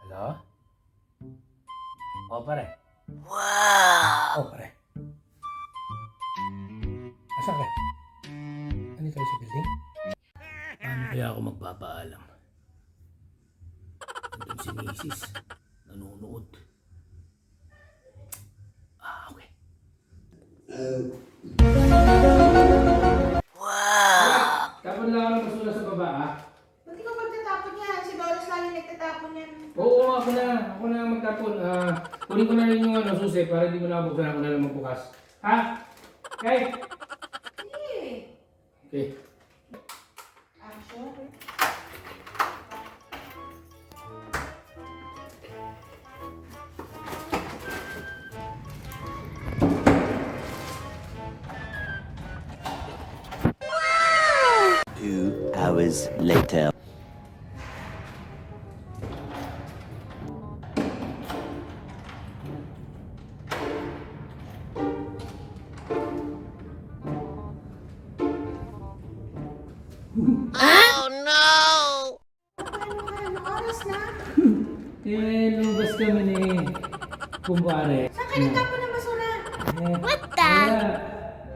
ഹലോ ഓ പറ ഓ പറ Asan ka? Ano tayo sa building? Paano kaya ako magpapaalam? Andun si Macy's. Nanonood. Ah, okay. Uh... Nagtatapon yan. Oo, ako na. Ako na magtapon. Ah, kunin ko na rin yung ano, susi para hindi mo na buksan ako na lang magbukas. Ha? Okay? Sige. Okay. Action. Two hours later. Ano nga? Anong oras na? Eh, lumabas kami ni kumpare. Saan kayo nagtapon ng basura? Eh, What the? Wala.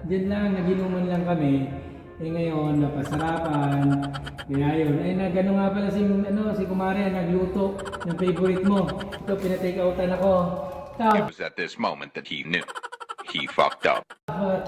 Diyan lang, naginuman lang kami. Eh ngayon, napasarapan. Kaya yun. Eh, nagano nga pala si, ano, si kumare, nagluto ng favorite mo. Ito, pinatake outan ako. It Tapos, was at this moment that he knew. He fucked up. Ano?